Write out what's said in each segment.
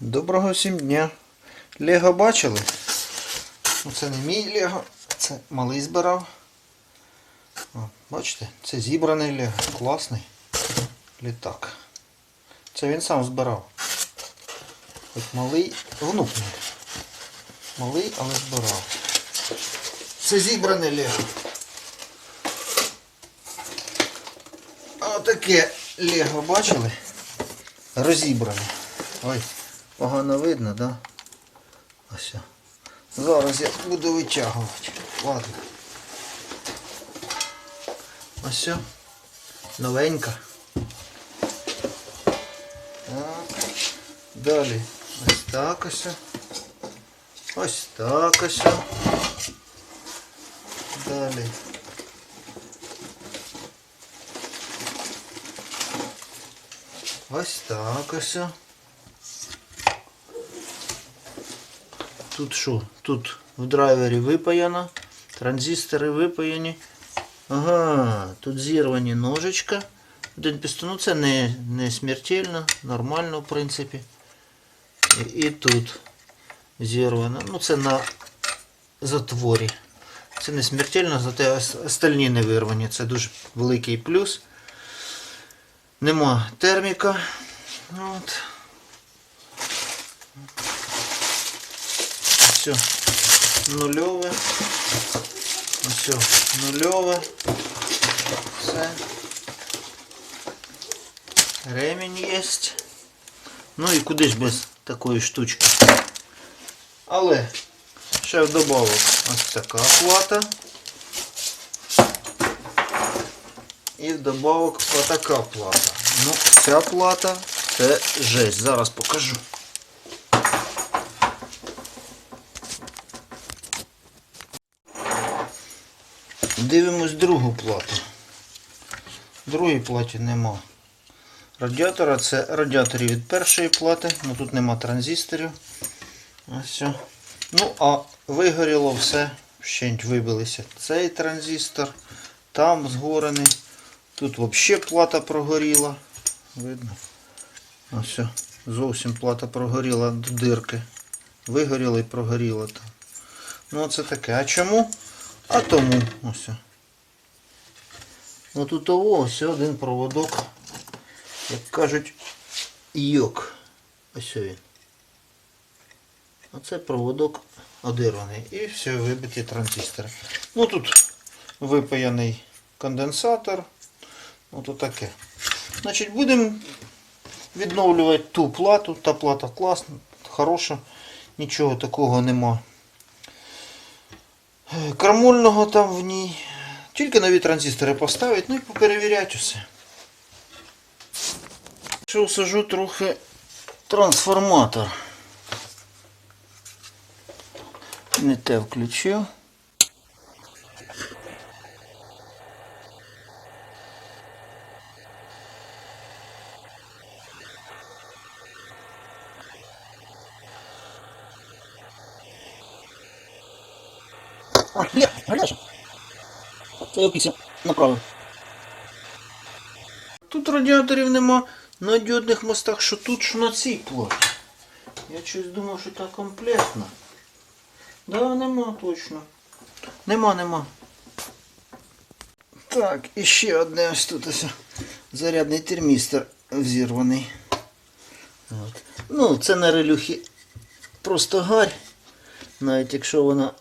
Доброго всім дня. Лего бачили? Ну, Це не мій Лего, це малий збирав. О, бачите, це зібраний Лего. Класний літак. Це він сам збирав. Хоч малий, внук. Малий, але збирав. Це зібране Лего. Отаке Лего бачили? Розібране. Ой, погано видно, да? Ось. Зараз я буду витягувати. Ладно. Ось. Новенька. Так. Далі. Ось так ось. Ось так ось. Далі. Ось так ось. Тут що? Тут в драйвері випаяно, транзистори випаяні. Ага, тут зірвані ножичка. Один пістон, ну це не, не смертельно, нормально в принципі. І, і тут зірвано. Ну це на затворі. Це не смертельно, зате ос- остальні не вирвані. Це дуже великий плюс. Нема терміка. От. Все. Нульове. Все. Нульове. Все. Ремінь є. Ну і куди ж без такої штучки. Але ще вдобавок ось така плата. І вдобавок отака плата. Ну, ця плата це жесть. Зараз покажу. Дивимось другу плату. Другої платі нема. Радіатора це радіатори від першої плати, ну тут нема транзисторів. Ось. Ну, а вигоріло все, вщент вибилися. Цей транзистор, там згорений. Тут взагалі плата прогоріла. Видно? Ось. Зовсім плата прогоріла до дирки. Вигоріла і прогоріла там. Ну, це таке. А чому? А тому ось. Ну тут того ось один проводок. Як кажуть, йок. Ось він. Оце проводок одирваний. І все, вибиті транзистори. Ну тут випаяний конденсатор. Ну то таке. Значить, будемо відновлювати ту плату. Та плата класна, хороша. Нічого такого нема. Крамольного там в ній. Тільки нові транзистори поставити, ну і поперевіряти усе. Ще усажу трохи трансформатор. Не те включив. Це я направив. Тут радіаторів нема на діодних мостах, що тут, що на цій платі. Я щось думав, що так комплектно. Да, нема точно. Нема, нема. Так, і ще одне ось тут ось зарядний термістр взірваний. От. Ну, це на релюхі просто гарь. Навіть якщо вона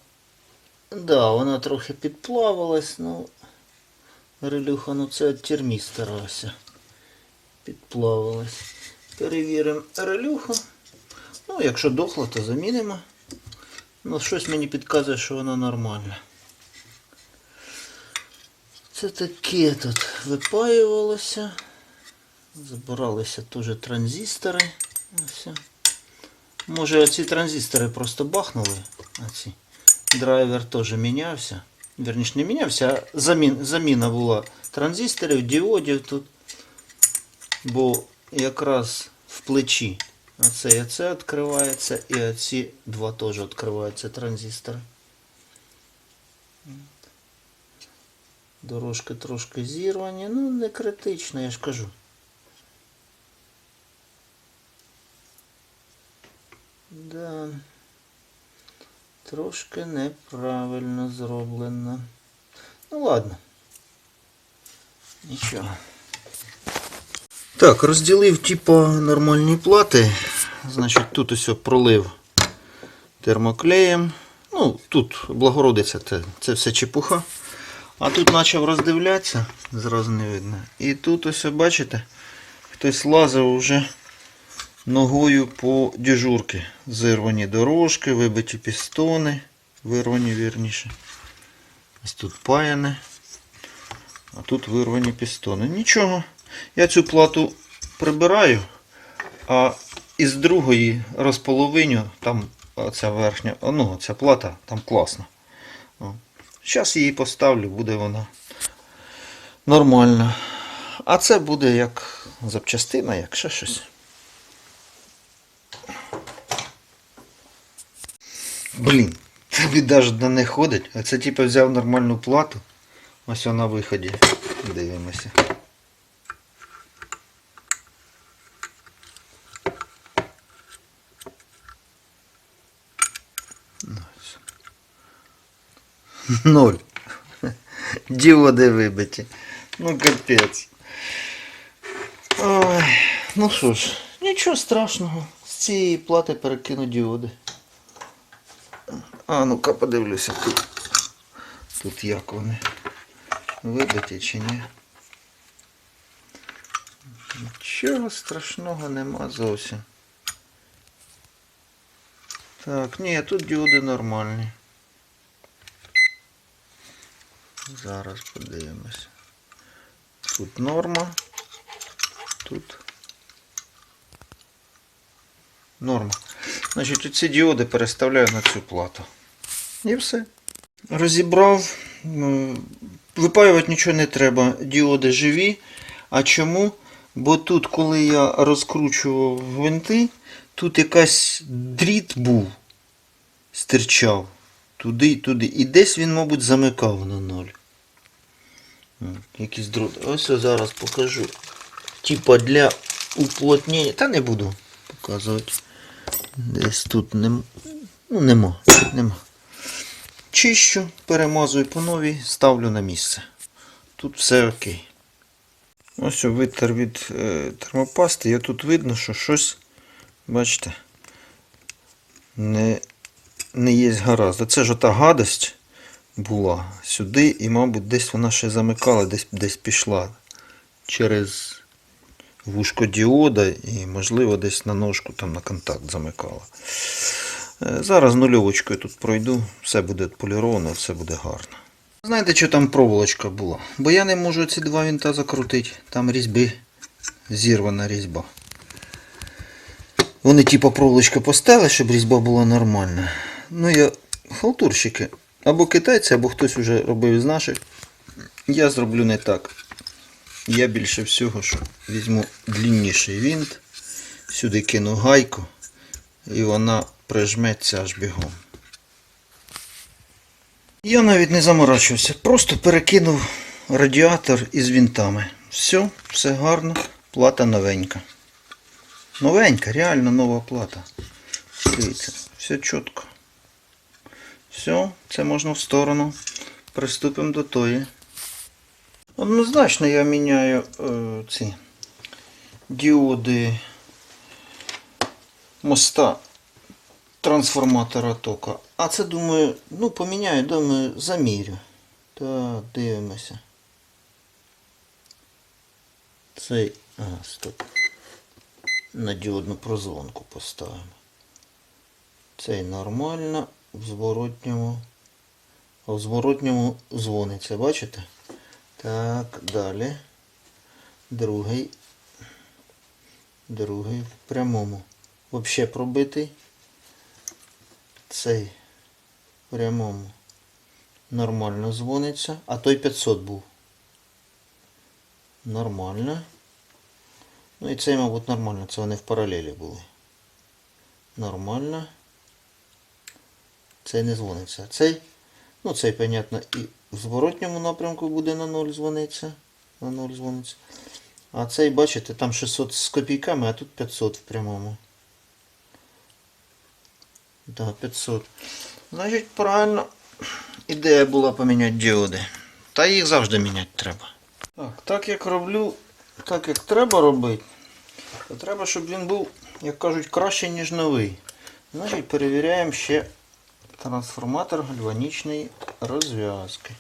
Да, вона трохи підплавилась, ну релюха, ну це від термістера ось. Підплавилась. Перевіримо релюху. Ну, якщо дохло, то замінимо. Ну, щось мені підказує, що вона нормальна. Це таке тут випаювалося. Забиралися теж транзистори. Може оці транзистори просто бахнули. Оці драйвер теж мінявся. Верніше не мінявся, а замін, заміна була транзисторів, діодів тут. Бо якраз в плечі оце і це відкривається, і оці два теж відкриваються транзистори. Дорожки трошки зірвані, ну не критично, я ж кажу. Да. Трошки неправильно зроблено. Ну ладно. Нічого. Так, розділив типа нормальні плати. Значить, тут ось пролив термоклеєм. Ну, тут благородиця, це, це все чепуха. А тут почав роздивлятися, зразу не видно. І тут ось, бачите, хтось лазив уже ногою по дежурки. Зірвані дорожки, вибиті пістони, вирвані вірніше. Ось тут паяне. А тут вирвані пістони. Нічого. Я цю плату прибираю, а із другої розполовиню, там ця верхня, ну, ця плата там класна. Зараз її поставлю, буде вона нормальна. А це буде як запчастина, як ще щось. Блін, тобі навіть не ходить. А це типу взяв нормальну плату. Ось вона на виході. Дивимося. Ноль. Діоди вибиті. Ну капець. Ой, ну що ж, нічого страшного. З цієї плати перекину діоди. А, ну-ка подивлюся тут. Тут як вони. Вибиті чи ні. Нічого страшного нема зовсім. Так, ні, тут діоди нормальні. Зараз подивимося. Тут норма. Тут норма. Значить, оці діоди переставляю на цю плату. І все. Розібрав. Випаювати нічого не треба. Діоди живі. А чому? Бо тут, коли я розкручував гвинти, тут якась дріт був, стирчав туди і туди. І десь він, мабуть, замикав на ноль. М, Якийсь дрот. Ось я зараз покажу. Типа для уплотнення. Та не буду показувати. Десь тут нем... ну, нема. нема. Чищу, перемазую по новій, ставлю на місце. Тут все окей. Ось витер від е, термопасти. І тут видно, що щось, бачите, не, не є гаразд. Це ж ота гадость була сюди, і, мабуть, десь вона ще замикала, десь, десь пішла через вушко діода і, можливо, десь на ножку там на контакт замикала. Е, Зараз нульовочкою тут пройду, все буде поліровано, все буде гарно. Знаєте, що там проволочка була? Бо я не можу ці два вінта закрутити. Там різьби, зірвана різьба. Вони типу проволочка поставили, щоб різьба була нормальна. Ну я халтурщики. Або китайці, або хтось вже робив із наших. Я зроблю не так. Я більше всього, що візьму длинніший вінт, сюди кину гайку, і вона прижметься аж бігом. Я навіть не заморачувався, просто перекинув радіатор із вінтами. Все, все гарно, плата новенька. Новенька, реально нова плата. Дивіться, все чітко. Все, це можна в сторону. Приступимо до тої. Однозначно я міняю е, ці діоди моста трансформатора тока. А це думаю, ну поміняю, думаю, замірю. Так, дивимося. Цей. Ага, стоп. На діодну прозвонку поставимо. Цей нормально, в зворотньому. А в зворотньому дзвониться, бачите? Так, далі. Другий. Другий в прямому. Взагалі пробитий. Цей в прямому. Нормально дзвониться. А той 500 був. Нормально. Ну і цей, мабуть, нормально. Це вони в паралелі були. Нормально. Цей не дзвониться. Цей, ну цей, понятно, і в зворотньому напрямку буде на 0 дзвониться. На 0 дзвониться. А цей, бачите, там 600 з копійками, а тут 500 в прямому. да, 500. Значить, правильно, ідея була поміняти діоди. Та їх завжди міняти треба. Так, так як роблю, так як треба робити, то треба, щоб він був, як кажуть, краще, ніж новий. Значить, перевіряємо ще трансформатор гальванічної розв'язки.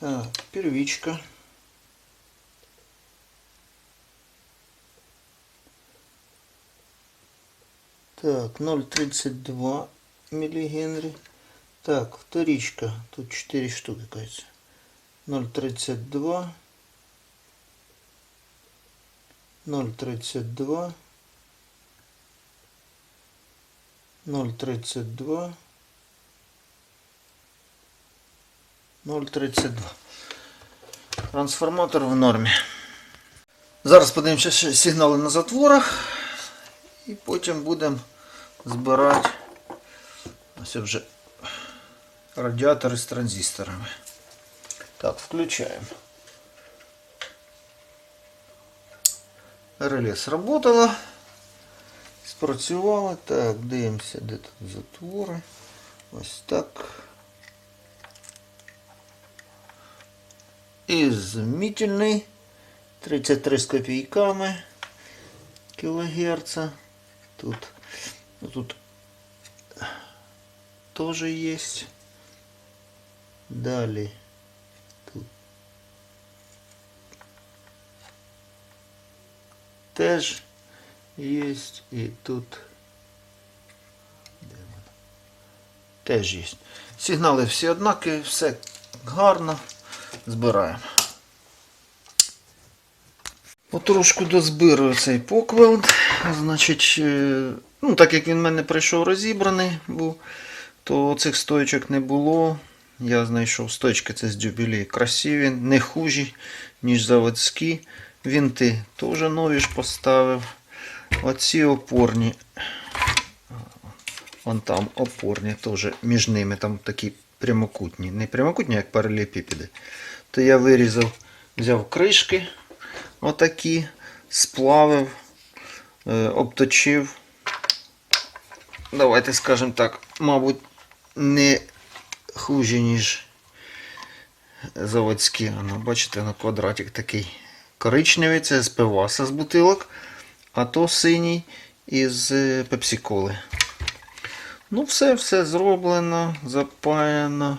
Так, первичка. Так, 0,32 миллигенри. Так, вторичка. Тут 4 штуки, кажется. 0,32. 0,32. 0,32. 0,32. Трансформатор в нормі. Зараз подивимося сигнали на затворах. І потім будемо збирати ось вже радіатори з транзисторами. Так, включаємо. Реле сработало. Спрацювало. Так, дивимося, де тут затвори. Ось так. Ізмітельний. 33 з копійками кілогерца. Тут, тут тоже есть. Далее. Тут теж есть. І тут де воно? теж є. Сигнали всі однакові, все гарно. Збираємо. Потрошку дозбирую цей поквелд. Значить, е, ну, так як він в мене прийшов розібраний був, то цих стоечок не було. Я знайшов стоечки це з Jubilee красиві, не хужі, ніж заводські. Вінти теж нові ж поставив. Оці опорні. Вон там опорні, теж між ними там такі прямокутні. Не прямокутні, як паралепіпеди. То я вирізав, взяв кришки отакі, сплавив, е, обточив. Давайте скажемо так, мабуть, не хуже, ніж заводські. Бачите, на квадратик такий коричневий, це з пиваса з бутилок, а то синій із е, пепсиколи. Ну, все, все зроблено, запаяно.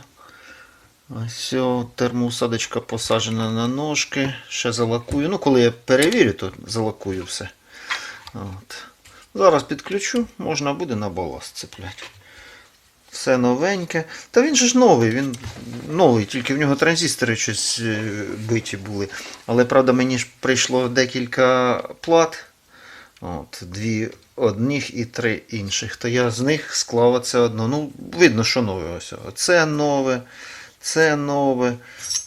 Ось термоусадочка посаджена на ножки. Ще залакую. Ну, коли я перевірю, то залакую все. От. Зараз підключу, можна буде на баласт цепляти. Все новеньке. Та він же ж новий, він новий, тільки в нього транзистори щось е, биті були. Але правда мені ж прийшло декілька плат. От, Дві одних і три інших. То я з них склав оце одно. Ну, видно, що нове. Ось. Це нове. Це нове,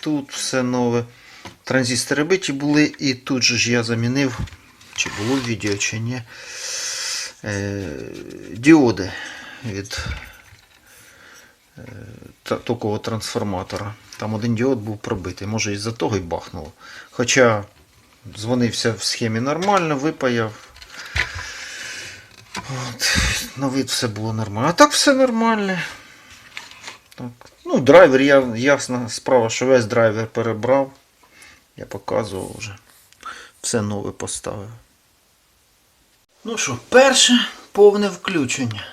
тут все нове. Транзистори биті були, і тут же ж я замінив, чи було відео, чи ні, е, діоди від е, токового трансформатора. Там один діод був пробитий, може із-за того й бахнуло. Хоча дзвонився в схемі нормально, випаяв. От, на вид все було нормально. А так все нормально. Так. Ну, драйвер, я, ясна справа, що весь драйвер перебрав. Я показував вже. Все нове поставив. Ну що, перше повне включення.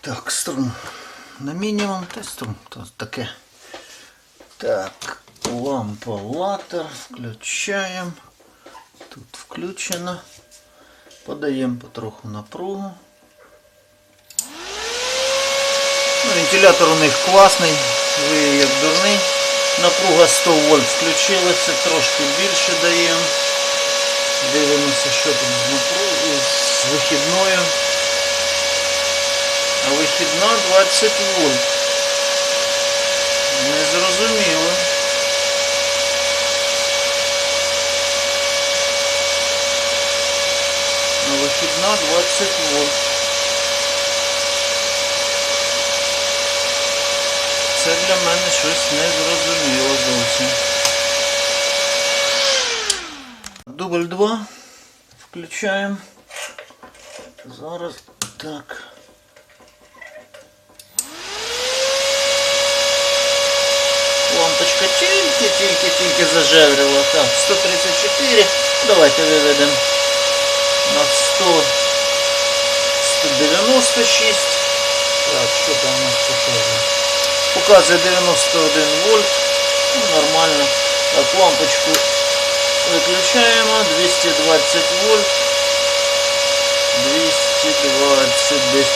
Так, струм. На мінімум та струм. То таке. Так, лампа латер. Включаємо. Тут включено. Подаємо потроху напругу. Ну, вентилятор у них класний, ви як дурний. Напруга 100 вольт включилася, трошки більше даємо. Дивимося, що там з напругою, з вихідною. А вихідна 20 вольт. Незрозуміло. А вихідна 20 вольт. Це для мене щось незрозуміло зовсім. Дубль 2. Включаємо. Зараз так. Лампочка тільки-тільки-тільки зажеврила. Так, 134. Давайте виведемо на 100. 196. Так, що там у нас показує? Показує 91 вольт. Ну, нормально. Так, лампочку виключаємо. 220 вольт. 220 десь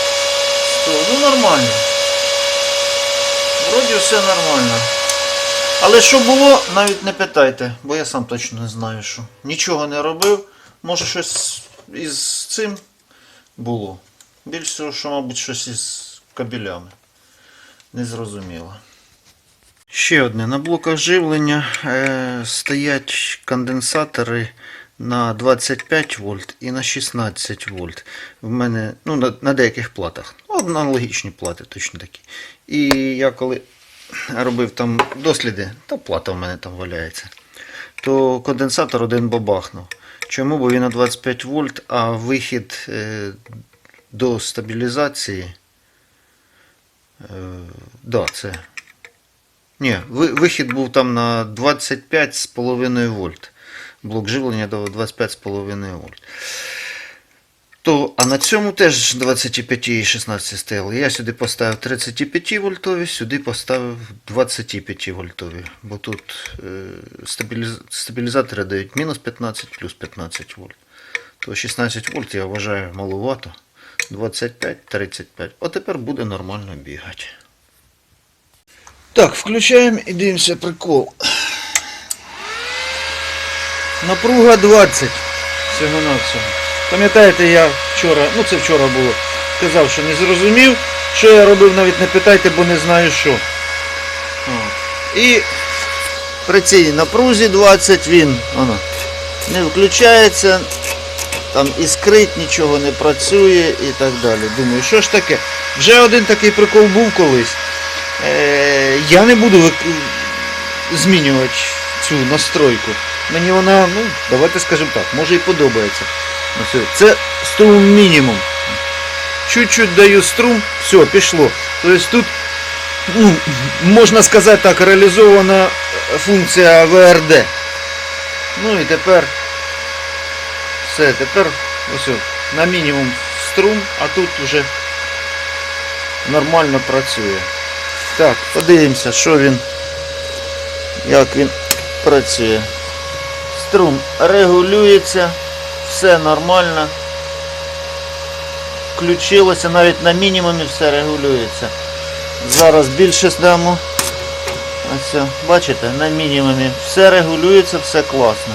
100. Ну нормально. Вроді все нормально. Але що було, навіть не питайте, бо я сам точно не знаю, що. Нічого не робив. Може щось із цим було. Більш всього, що, мабуть, щось із кабелями. Незрозуміло. Ще одне. На блоках живлення е, стоять конденсатори на 25 вольт і на 16 вольт. В мене ну, на, на деяких платах. Ну, Аналогічні плати точно такі. І я коли робив там досліди, та плата в мене там валяється, то конденсатор один бабахнув. Чому? Бо він на 25 вольт, а вихід е, до стабілізації. Е, да, це. Ні, вихід був там на 25,5 вольт. Блок живлення до 25,5 вольт. То, а на цьому теж 25 і 16 стояли. Я сюди поставив 35 вольтові, сюди поставив 25 вольтові. Бо тут е, стабіліз... стабілізатори дають мінус 15 плюс 15 вольт. То 16 вольт я вважаю маловато. 25-35. От тепер буде нормально бігати. Так, включаємо і дивимося прикол. Напруга 20 всього на всього. Пам'ятаєте, я вчора, ну це вчора було, казав, що не зрозумів, що я робив, навіть не питайте, бо не знаю що. І при цій напрузі 20 він воно, не включається, там іскрить, нічого не працює і так далі. Думаю, що ж таке? Вже один такий прикол був колись. Е, я не буду змінювати цю настройку. Мені вона, ну, давайте скажемо так, може і подобається. Все. Це струм мінімум. Чуть-чуть даю струм, все, пішло. Тобто тут, ну, можна сказати так, реалізована функція ВРД. Ну і тепер все, тепер ось на мінімум струм, а тут вже нормально працює. Так, подивимося, що він, як він працює. Струм регулюється, все нормально. Включилося, навіть на мінімумі все регулюється. Зараз більше здамо. Ось, бачите, на мінімумі все регулюється, все класно.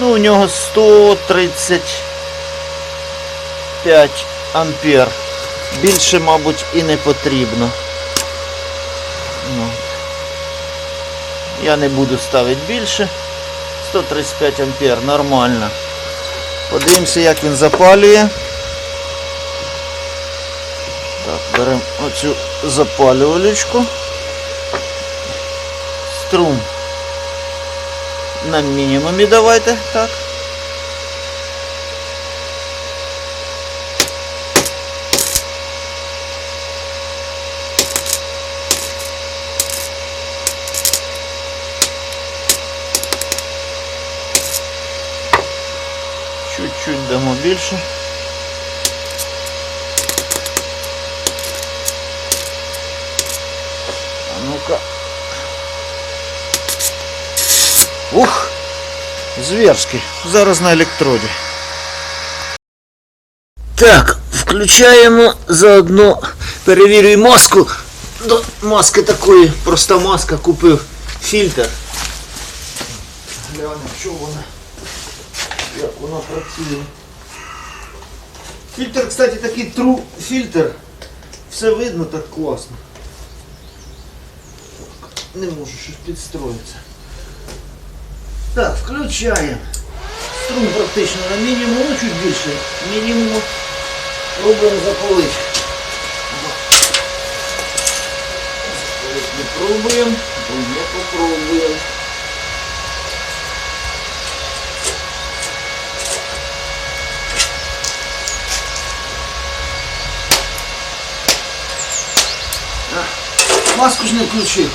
Ну, у нього 135 ампер. Більше, мабуть, і не потрібно. Ну. Я не буду ставити більше. 135 ампер, нормально. Подивимося, як він запалює. Так, беремо оцю запалювалечку. Струм на мінімумі давайте, так. Чуть-чуть дамо більше. А ну-ка. Ух! Зверський. Зараз на електроді. Так, включаємо заодно перевірюємо маску. До маски такої, проста маска, купив фільтр. Глянемо, що вона. Як вона працює. Фільтр, кстати, такий true фільтр. Все видно так класно. Не можу щось підстроїтися. Так, включаємо. Струм практично на мінімум, ну чуть більше. Мінімум пробуємо запалити. Запалити не пробуємо, бо не попробуємо. Маску ж не включив.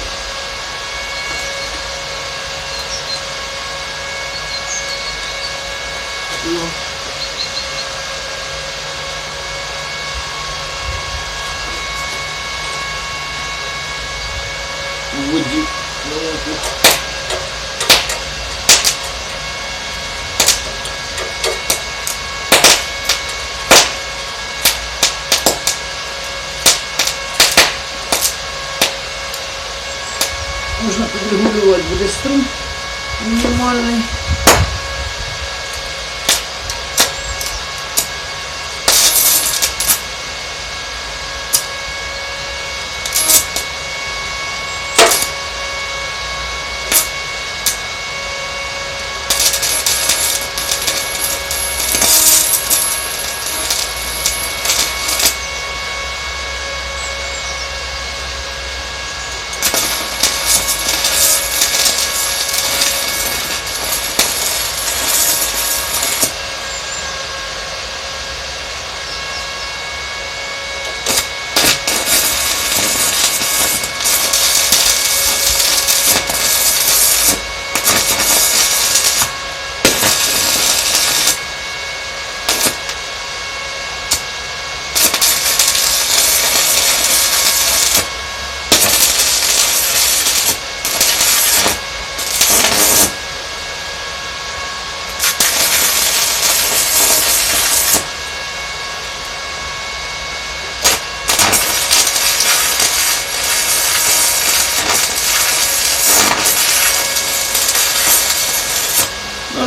Ну. В воді. Давайте. Можна підрегулювати буде струм мінімальний.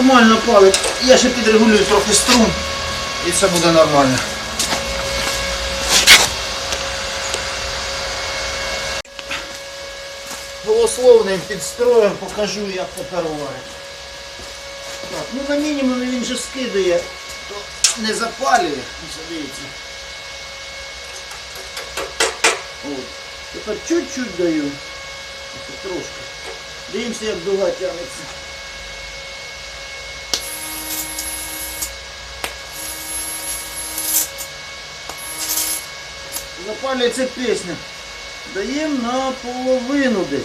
Нормально палить. Я ще підрегулюю трохи струм і це буде нормально. Голословним підстроєм покажу, як тепер варить. Так, ну на мінімумі він же скидає, то не запалює. Дивіться. От. Тепер чуть-чуть даю. Трошки. Дивимося, як дуга тягнеться. Запалюється пісня. Даємо на половину десь.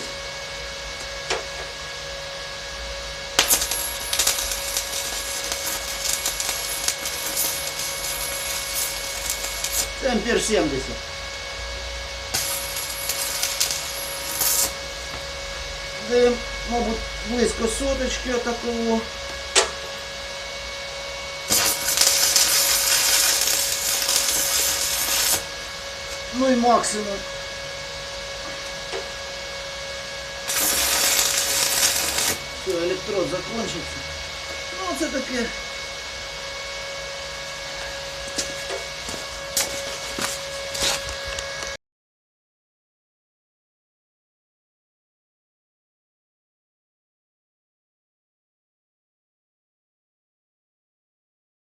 Це ампер 70. Даємо, мабуть, близько соточки отакого. Ну і максимум. Все, електрод закончится. Ну це таке